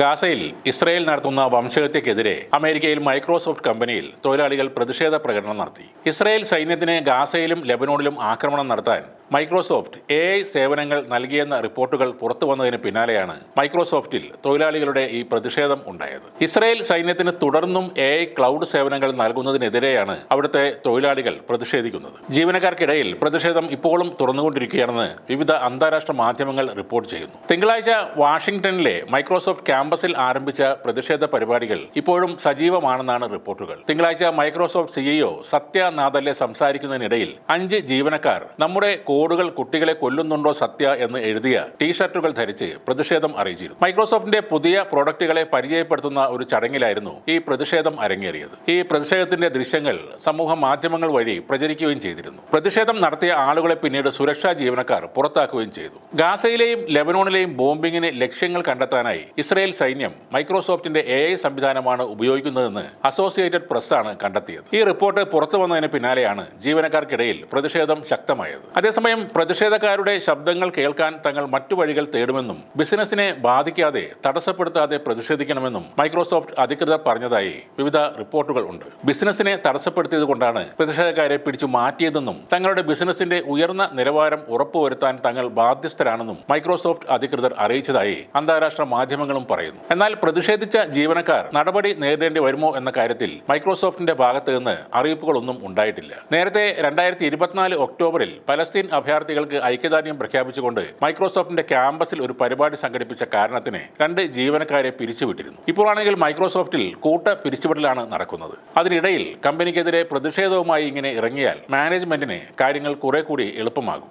ഗാസയിൽ ഇസ്രയേൽ നടത്തുന്ന വംശഹത്യക്കെതിരെ അമേരിക്കയിൽ മൈക്രോസോഫ്റ്റ് കമ്പനിയിൽ തൊഴിലാളികൾ പ്രതിഷേധ പ്രകടനം നടത്തി. ഇസ്രയേൽ സൈന്യത്തിന് ഗാസയിലും ലെബനോണിലും ആക്രമണം നടത്താൻ മൈക്രോസോഫ്റ്റ് എ ഐ സേവനങ്ങൾ നൽകിയെന്ന റിപ്പോർട്ടുകൾ പുറത്തു വന്നതിന് പിന്നാലെയാണ് മൈക്രോസോഫ്റ്റിൽ തൊഴിലാളികളുടെ ഈ പ്രതിഷേധം ഉണ്ടായത്. ഇസ്രയേൽ സൈന്യത്തിന് തുടർന്നും എ ഐ ക്ലൗഡ് സേവനങ്ങൾ നൽകുന്നതിനെതിരെയാണ് അവിടുത്തെ തൊഴിലാളികൾ പ്രതിഷേധിക്കുന്നത്. ജീവനക്കാർക്കിടയിൽ പ്രതിഷേധം ഇപ്പോഴും തുറന്നുകൊണ്ടിരിക്കുകയാണെന്ന് വിവിധ അന്താരാഷ്ട്ര മാധ്യമങ്ങൾ റിപ്പോർട്ട് ചെയ്യുന്നു. തിങ്കളാഴ്ച വാഷിംഗ്ടണിലെ മൈക്രോസോഫ്റ്റ് ക്യാമ്പസിൽ ആരംഭിച്ച പ്രതിഷേധ പരിപാടികൾ ഇപ്പോഴും സജീവമാണെന്നാണ് റിപ്പോർട്ടുകൾ. തിങ്കളാഴ്ച മൈക്രോസോഫ്റ്റ് സിഇഒ സത്യ നാദല്ലെ സംസാരിക്കുന്നതിനിടയിൽ അഞ്ച് ജീവനക്കാർ നമ്മുടെ കോഡുകൾ കുട്ടികളെ കൊല്ലുന്നുണ്ടോ സത്യ എന്ന് എഴുതിയ ടീഷർട്ടുകൾ ധരിച്ച് പ്രതിഷേധം അറിയിച്ചിരുന്നു. മൈക്രോസോഫ്റ്റിന്റെ പുതിയ പ്രോഡക്റ്റുകളെ പരിചയപ്പെടുത്തുന്ന ഒരു ചടങ്ങിലായിരുന്നു ഈ പ്രതിഷേധം അരങ്ങേറിയത്. ഈ പ്രതിഷേധത്തിന്റെ ദൃശ്യങ്ങൾ സമൂഹ മാധ്യമങ്ങൾ വഴി പ്രചരിക്കുകയും ചെയ്തിരുന്നു. പ്രതിഷേധം നടത്തിയ ആളുകളെ പിന്നീട് സുരക്ഷാ ജീവനക്കാർ പുറത്താക്കുകയും ചെയ്തു. ഗാസയിലെയും ലെബനോണിലെയും ബോംബിങ്ങിന് ലക്ഷ്യങ്ങൾ കണ്ടെത്താനായി ഇസ്രയേൽ സൈന്യം മൈക്രോസോഫ്റ്റിന്റെ എ ഐ സംവിധാനമാണ് ഉപയോഗിക്കുന്നതെന്ന് അസോസിയേറ്റഡ് പ്രസ്സാണ് കണ്ടെത്തിയത്. ഈ റിപ്പോർട്ട് പുറത്തു വന്നതിന് പിന്നാലെയാണ് ജീവനക്കാർക്കിടയിൽ പ്രതിഷേധം ശക്തമായത്. അതേസമയം പ്രതിഷേധക്കാരുടെ ശബ്ദങ്ങൾ കേൾക്കാൻ തങ്ങൾ മറ്റു വഴികൾ തേടുമെന്നും ബിസിനസിനെ ബാധിക്കാതെ തടസ്സപ്പെടുത്താതെ പ്രതിഷേധിക്കണമെന്നും മൈക്രോസോഫ്റ്റ് അധികൃതർ പറഞ്ഞതായി വിവിധ റിപ്പോർട്ടുകൾ ഉണ്ട്. ബിസിനസിനെ തടസ്സപ്പെടുത്തിയത് കൊണ്ടാണ് പ്രതിഷേധക്കാരെ പിടിച്ചു മാറ്റിയതെന്നും തങ്ങളുടെ ബിസിനസിന്റെ ഉയർന്ന നിലവാരം ഉറപ്പുവരുത്താൻ തങ്ങൾ ബാധ്യസ്ഥരാണെന്നും മൈക്രോസോഫ്റ്റ് അധികൃതർ അറിയിച്ചതായി അന്താരാഷ്ട്ര മാധ്യമങ്ങളും പറയുന്നു. എന്നാൽ പ്രതിഷേധിച്ച ജീവനക്കാർ നടപടി നേരിടേണ്ടി വരുമോ എന്ന കാര്യത്തിൽ മൈക്രോസോഫ്റ്റിന്റെ ഭാഗത്ത് നിന്ന് അറിയിപ്പുകളൊന്നും ഉണ്ടായിട്ടില്ല. നേരത്തെ രണ്ടായിരത്തി ഇരുപത്തിനാല് ഒക്ടോബറിൽ പലസ്തീൻ അഭയാർത്ഥികൾക്ക് ഐക്യദാർഢ്യം പ്രഖ്യാപിച്ചുകൊണ്ട് മൈക്രോസോഫ്റ്റിന്റെ ക്യാമ്പസിൽ ഒരു പരിപാടി സംഘടിപ്പിച്ച കാരണത്തിന് രണ്ട് ജീവനക്കാരെ പിരിച്ചുവിട്ടിരുന്നു. ഇപ്പോഴാണെങ്കിൽ മൈക്രോസോഫ്റ്റിൽ കൂട്ട പിരിച്ചുവിടലാണ് നടക്കുന്നത്. അതിനിടയിൽ കമ്പനിക്കെതിരെ പ്രതിഷേധവുമായി ഇങ്ങനെ ഇറങ്ങിയാൽ മാനേജ്മെന്റിന് കാര്യങ്ങൾ കുറെ കൂടി എളുപ്പമാകും.